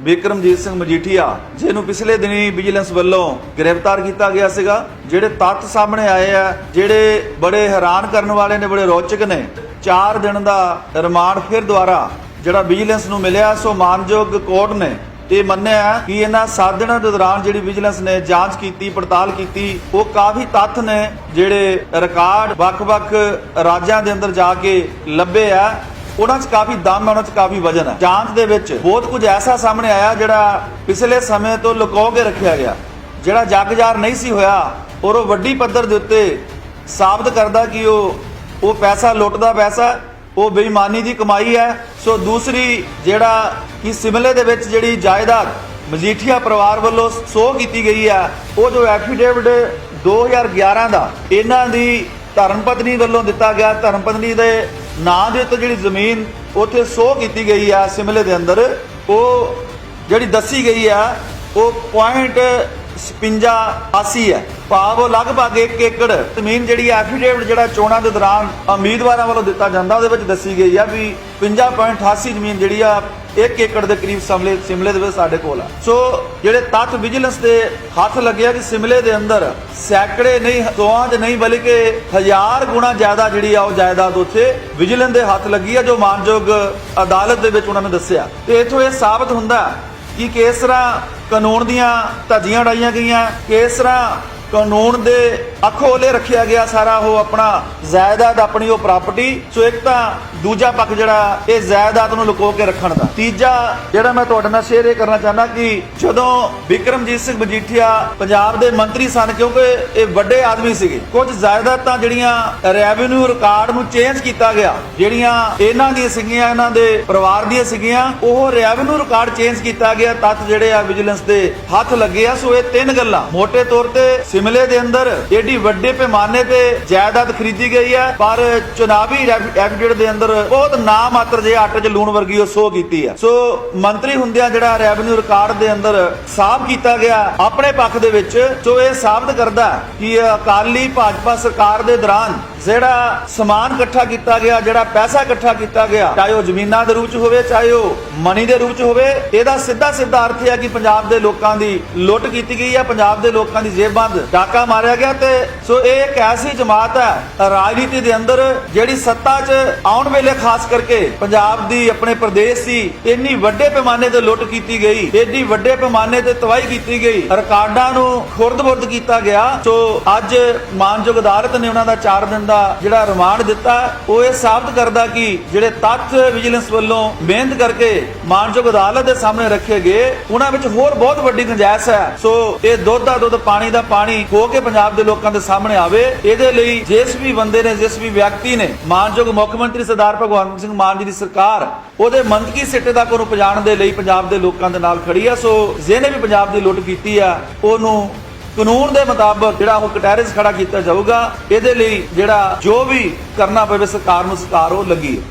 ਵਿਕਰਮਜੀਤ ਸਿੰਘ ਮਜੀਠੀਆ, ਜਿਹਨੂੰ ਪਿਛਲੇ ਦਿਨੀ ਵਿਜੀਲੈਂਸ ਵੱਲੋਂ ਗ੍ਰਿਫਤਾਰ ਕੀਤਾ ਗਿਆ ਸੀਗਾ, ਜਿਹੜੇ ਤੱਥ ਸਾਹਮਣੇ ਆਏ ਆ, ਜਿਹੜੇ ਬੜੇ ਹੈਰਾਨ ਕਰਨ ਵਾਲੇ ਨੇ, ਬੜੇ ਰੌਚਕ ਨੇ 4 ਦਿਨ ਦਾ ਰਿਮਾਂਡ ਫਿਰ ਦੁਆਰਾ ਜਿਹੜਾ ਵਿਜੀਲੈਂਸ ਨੂੰ ਮਿਲਿਆ, ਸੋ ਮਾਨਯੋਗ ਕੋਰਟ ਨੇ ਇਹ ਮੰਨਿਆ ਕਿ ਇਹਨਾਂ 7 ਦਿਨਾਂ ਦੇ ਦੌਰਾਨ ਜਿਹੜੀ ਵਿਜੀਲੈਂਸ ਨੇ ਜਾਂਚ ਕੀਤੀ, ਪੜਤਾਲ ਕੀਤੀ, ਉਹ ਕਾਫੀ ਤੱਥ ਨੇ ਜਿਹੜੇ ਰਿਕਾਰਡ ਵੱਖ-ਵੱਖ ਰਾਜਾਂ ਦੇ ਅੰਦਰ ਜਾ ਕੇ ਲੱਭੇ ਆ। ਉਹਨਾਂ 'ਚ ਕਾਫੀ ਦਮ ਹੈ, ਉਹਨਾਂ 'ਚ ਕਾਫੀ ਵਜਨ ਹੈ। ਜਾਂਚ ਦੇ ਵਿੱਚ ਬਹੁਤ ਕੁਝ ਐਸਾ ਸਾਹਮਣੇ ਆਇਆ ਜਿਹੜਾ ਪਿਛਲੇ ਸਮੇਂ ਤੋਂ ਲੁਕੋ ਕੇ ਰੱਖਿਆ ਗਿਆ। ਜਿਹੜਾ ਜਗਜਾਰ ਨਹੀਂ ਸੀ ਹੋਇਆ, ਔਰ ਉਹ ਵੱਡੀ ਪੱਧਰ ਦੇ ਉੱਤੇ ਸਾਬਤ ਕਰਦਾ ਕਿ ਉਹ ਉਹ ਪੈਸਾ ਲੁੱਟਦਾ ਪੈਸਾ ਉਹ ਬੇਈਮਾਨੀ ਦੀ ਕਮਾਈ ਹੈ। ਸੋ ਦੂਸਰੀ ਜਿਹੜਾ ਕਿ ਸਿਮਲੇ ਦੇ ਵਿੱਚ ਜਿਹੜੀ ਜਾਇਦਾਦ ਮਜੀਠੀਆ ਪਰਿਵਾਰ ਵੱਲੋਂ ਸੋਹ ਕੀਤੀ ਗਈ ਹੈ, ਉਹ ਜੋ ਐਫੀਡੇਵਿਟ 2011 ਦਾ ਇਹਨਾਂ ਦੀ ਧਰਮ ਪਤਨੀ ਵੱਲੋਂ ਦਿੱਤਾ ਗਿਆ। ਧਰਮ ਪਤਨੀ ਦੇ ਨਾਂ ਦੇ ਉੱਤੇ ਜਿਹੜੀ ਜ਼ਮੀਨ ਉੱਥੇ ਸੋ ਕੀਤੀ ਗਈ ਆ ਸਿਮਲੇ ਦੇ ਅੰਦਰ, ਉਹ ਜਿਹੜੀ ਦੱਸੀ ਗਈ ਆ, ਉਹ ਪੁਆਇੰਟ 56 80 ਹੈ। ਭਾਵ ਉਹ ਲਗਭਗ 1 ਏਕੜ। ਜ਼ਮੀਨ ਜਿਹੜੀ ਐਫੀਡੇਵਿਟ ਜਿਹੜਾ ਚੋਣਾਂ ਦੇ ਦੌਰਾਨ ਉਮੀਦਵਾਰਾਂ ਵੱਲੋਂ ਦਿੱਤਾ ਜਾਂਦਾ, ਉਹਦੇ ਵਿੱਚ ਦੱਸੀ ਗਈ ਆ ਵੀ 50.88 ਜ਼ਮੀਨ ਜਿਹੜੀ ਆ 1 ਏਕੜ ਦੇ ਕਰੀਬ ਸਮਲੇ ਸਿਮਲੇ ਦੇ ਵਿੱਚ ਸਾਡੇ ਕੋਲ ਆ। ਸੋ ਜਿਹੜੇ ਤੱਥ ਵਿਜੀਲੈਂਸ ਦੇ ਹੱਥ ਲੱਗਿਆ ਕਿ ਸਿਮਲੇ ਦੇ ਅੰਦਰ ਸੈਂਕੜੇ ਨਹੀਂ ਸੌਆਂ 'ਚ ਨਹੀਂ ਬਲਕਿ ਹਜ਼ਾਰ ਗੁਣਾ ਜ਼ਿਆਦਾ ਜਿਹੜੀ ਆ ਉਹ ਜਾਇਦਾਦ ਉੱਥੇ ਵਿਜੀਲੈਂਸ ਦੇ ਹੱਥ ਲੱਗੀ ਆ, ਜੋ ਮਾਨਯੋਗ ਅਦਾਲਤ ਦੇ ਵਿੱਚ ਉਹਨਾਂ ਨੇ ਦੱਸਿਆ। ਤੇ ਇਥੋਂ ਇਹ ਸਾਬਤ ਹੁੰਦਾ ਕਿ ਕਿਸ ਤਰ੍ਹਾਂ ਕਾਨੂੰਨ ਦੀਆਂ ਧੱਜੀਆਂ ਉਡਾਈਆਂ ਗਈਆਂ, ਕਿਸ ਤਰ੍ਹਾਂ ਕਾਨੂੰਨ ਦੇ ਅਖੋਲੇ ਰੱਖਿਆ ਗਿਆ ਸਾਰਾ ਉਹ ਆਪਣਾ ਜਾਇਦਾਦ ਆਪਣੀ ਉਹ ਪ੍ਰਾਪਰਟੀ ਸੋ ਇੱਕ ਤਾਂ ਦੂਜਾ ਪੱਖ ਜਿਹੜਾ ਇਹ ਜਾਇਦਾਦ ਨੂੰ ਲੁਕੋ ਕੇ ਰੱਖਣ ਦਾ। ਤੀਜਾ ਜਿਹੜਾ ਮੈਂ ਤੁਹਾਡੇ ਨਾਲ ਸ਼ੇਅਰ ਇਹ ਕਰਨਾ ਚਾਹੁੰਦਾ ਕਿ ਜਦੋਂ ਵਿਕਰਮਜੀਤ ਸਿੰਘ ਮਜੀਠੀਆ ਪੰਜਾਬ ਦੇ ਮੰਤਰੀ ਸਨ, ਕਿਉਂਕਿ ਇਹ ਵੱਡੇ ਆਦਮੀ ਸੀਗੇ, ਕੁਝ ਜਾਇਦਾਦਾਂ ਜਿਹੜੀਆਂ ਰੈਵਨਿਊ ਰਿਕਾਰਡ ਨੂੰ ਚੇਂਜ ਕੀਤਾ ਗਿਆ, ਜਿਹੜੀਆਂ ਇਹਨਾਂ ਦੀਆਂ ਸੀਗੀਆਂ, ਇਹਨਾਂ ਦੇ ਪਰਿਵਾਰ ਦੀਆਂ ਸੀਗੀਆਂ, ਉਹ ਰੈਵਨਿਊ ਰਿਕਾਰਡ ਚੇਂਜ ਕੀਤਾ ਗਿਆ, ਤੱਥ ਜਿਹੜੇ ਆ ਵਿਜੀਲੈਂਸ ਦੇ ਹੱਥ ਲੱਗੇ ਆ, ਸੋ ਇਹ ਤਿੰਨ ਗੱਲਾਂ। ਮੋٹے ਤੌਰ ਤੇ ਸਿਮਲੇ ਦੇ ਅੰਦਰ ਏਡੀ ਵੱਡੇ ਪੈਮਾਨੇ ਤੇ ਜਾਇਦਾਦ ਖਰੀਦੀ ਗਈ ਹੈ, ਪਰ ਚੁਣਾਵੀ ਐਫੀਡੇਵਿਟ ਦੇ ਅੰਦਰ ਬਹੁਤ ਨਾ ਮਾਤਰ ਜੇ ਆਟੇ 'ਚ ਲੂਣ ਵਰਗੀ ਉਹ ਸੋ ਕੀਤੀ ਆ ਸੋ ਮੰਤਰੀ ਹੁੰਦਿਆਂ ਜਿਹੜਾ ਰੈਵਨਿਊ ਰਿਕਾਰਡ ਦੇ ਅੰਦਰ ਸਾਫ਼ ਕੀਤਾ ਗਿਆ ਆਪਣੇ ਪੱਖ ਦੇ ਵਿੱਚ ਸੋ ਇਹ ਸਾਬਤ ਕਰਦਾ ਕਿ ਅਕਾਲੀ ਭਾਜਪਾ ਸਰਕਾਰ ਦੇ ਦੌਰਾਨ ਜਿਹੜਾ ਸਮਾਨ ਇਕੱਠਾ ਕੀਤਾ ਗਿਆ, ਜਿਹੜਾ ਪੈਸਾ ਇਕੱਠਾ ਕੀਤਾ ਗਿਆ, ਚਾਹੇ ਉਹ ਜ਼ਮੀਨਾਂ ਦੇ ਰੂਪ ਚ ਹੋਵੇ, ਚਾਹੇ ਉਹ ਮਨੀ ਦੇ ਰੂਪ ਚ ਹੋਵੇ, ਇਹਦਾ ਸਿੱਧਾ ਸਿੱਧਾ ਅਰਥ ਹੈ ਕਿ ਪੰਜਾਬ ਦੇ ਲੋਕਾਂ ਦੀ ਲੁੱਟ ਕੀਤੀ ਗਈ ਹੈ, ਪੰਜਾਬ ਦੇ ਲੋਕਾਂ ਦੀ ਜੇਬ ਬੰਦ ਡਾਕਾ ਮਾਰਿਆ ਗਿਆ ਤੇ ਸੋ ਇਹ ਇੱਕ ਐਸੀ ਜਮਾਤ ਹੈ, ਰਾਜਨੀਤੀ ਦੇ ਅੰਦਰ ਜਿਹੜੀ ਸੱਤਾ 'ਚ ਆਉਣ ਵੇਲੇ ਖਾਸ ਕਰਕੇ ਪੰਜਾਬ ਦੀ, ਆਪਣੇ ਪ੍ਰਦੇਸ਼ ਦੀ ਇੰਨੀ ਵੱਡੇ ਪੈਮਾਨੇ ਤੇ ਲੁੱਟ ਕੀਤੀ ਗਈ ਏਡੀ ਵੱਡੇ ਪੈਮਾਨੇ ਤੇ ਤਬਾਹੀ ਕੀਤੀ ਗਈ, ਰਿਕਾਰਡਾਂ ਨੂੰ ਖੁਰਦ-ਬੁਰਦ ਕੀਤਾ ਗਿਆ। ਸੋ ਅੱਜ ਮਾਨਯੋਗ ਅਦਾਲਤ ਨੇ ਉਹਨਾਂ ਦਾ 4 ਦਿਨ ਦਾ ਜਿਹੜਾ ਰਿਮਾਂਡ ਦਿੱਤਾ, ਉਹ ਇਹ ਸਾਬਤ ਕਰਦਾ ਕਿ ਜਿਹੜੇ ਤੱਥ ਵਿਜੀਲੈਂਸ ਵੱਲੋਂ ਮਿਹਨਤ ਕਰਕੇ ਮਾਨਯੋਗ ਅਦਾਲਤ ਦੇ ਸਾਹਮਣੇ ਰੱਖੇ ਗਏ, ਉਹਨਾਂ ਵਿੱਚ ਹੋਰ ਬਹੁਤ ਵੱਡੀ ਗੁੰਜਾਇਸ਼ ਹੈ। ਸੋ ਇਹ ਦੁੱਧ ਦਾ ਦੁੱਧ, ਪਾਣੀ ਦਾ ਪਾਣੀ ਹੋ ਕੇ ਪੰਜਾਬ ਦੇ ਲੋਕਾਂ ਦੇ ਸਾਹਮਣੇ ਆਵੇ, ਇਹਦੇ ਲਈ ਜਿਸ ਵੀ ਬੰਦੇ ਨੇ, ਜਿਸ ਵੀ ਵਿਅਕਤੀ ਨੇ ਮਾਨਯੋਗ ਮੁੱਖ ਮੰਤਰੀ ਸਰਦਾਰ ਭਗਵੰਤ ਸਿੰਘ ਮਾਨ ਜੀ ਦੀ ਸਰਕਾਰ, ਉਹਦੇ ਮੰਤਕੀ ਸਿੱਟੇ ਤੱਕ ਉਹਨੂੰ ਪਹੁੰਚਾਉਣ ਦੇ ਲਈ ਪੰਜਾਬ ਦੇ ਲੋਕਾਂ ਦੇ ਨਾਲ ਖੜੀ ਆ। ਸੋ ਜਿਹਨੇ ਵੀ ਪੰਜਾਬ ਦੀ ਲੁੱਟ ਕੀਤੀ ਆ, ਉਹਨੂੰ ਕਾਨੂੰਨ ਦੇ ਮੁਤਾਬਕ ਜਿਹੜਾ ਉਹ ਕਟਹਿਰੇ 'ਚ ਖੜਾ ਕੀਤਾ ਜਾਊਗਾ, ਇਹਦੇ ਲਈ ਜਿਹੜਾ ਜੋ ਵੀ ਕਰਨਾ ਪਵੇ ਸਰਕਾਰ ਨੂੰ ਸਰਕਾਰ ਉਹ ਲੱਗੀ ਹੈ।